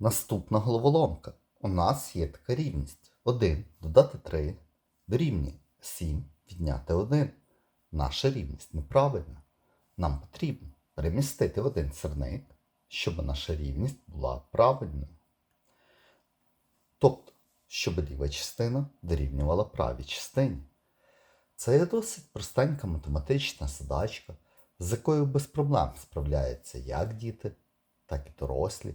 Наступна головоломка. У нас є така рівність. 1 додати 3 дорівнює 7 відняти 1. Наша рівність неправильна. Нам потрібно перемістити один сірник, щоб наша рівність була правильною. Тобто, щоб ліва частина дорівнювала правій частині. Це є досить простенька математична задачка, з якою без проблем справляються як діти, так і дорослі.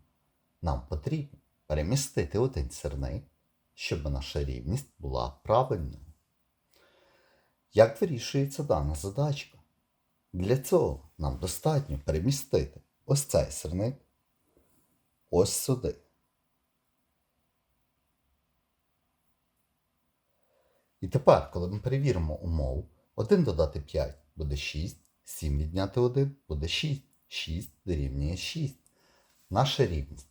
Нам потрібно перемістити один сірник, щоб наша рівність була правильною. Як вирішується дана задачка? Для цього нам достатньо перемістити ось цей сірник ось сюди. І тепер, коли ми перевіримо умову, 1 додати 5 буде 6, 7 відняти 1 буде 6, 6 дорівнює 6. Наша рівність